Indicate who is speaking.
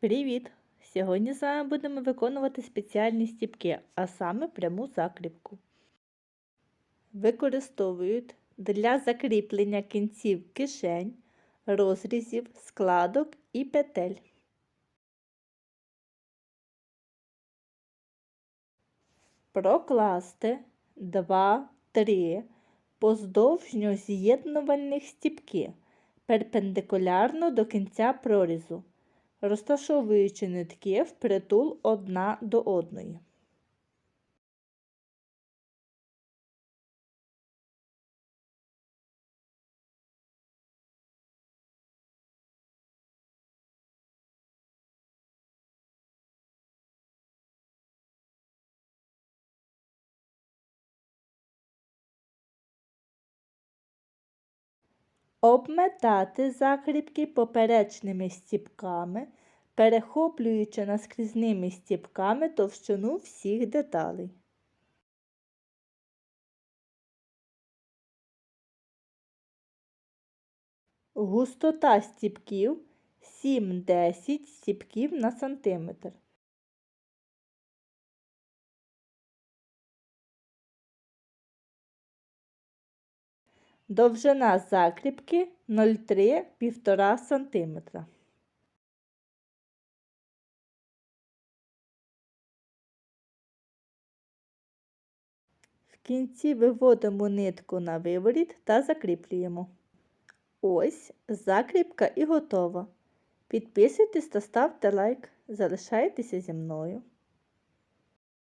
Speaker 1: Привіт! Сьогодні з вами будемо виконувати спеціальні стіпки, а саме пряму закріпку. Використовують для закріплення кінців кишень, розрізів, складок і петель. Прокласти 2-3 поздовжньо з'єднувальних стіпки перпендикулярно до кінця прорізу розташовуючи нитки впритул одна до одної. Обметати закріпки поперечними стіпками перехоплюючи наскрізними стіпками товщину всіх деталей. Густота стіпків 7-10 стіпків на сантиметр. Довжина закріпки 0,3-1,5 см. кінці виводимо нитку на виворіт та закріплюємо. Ось закріпка і готова. Підписуйтесь та ставте лайк. Залишайтеся зі мною.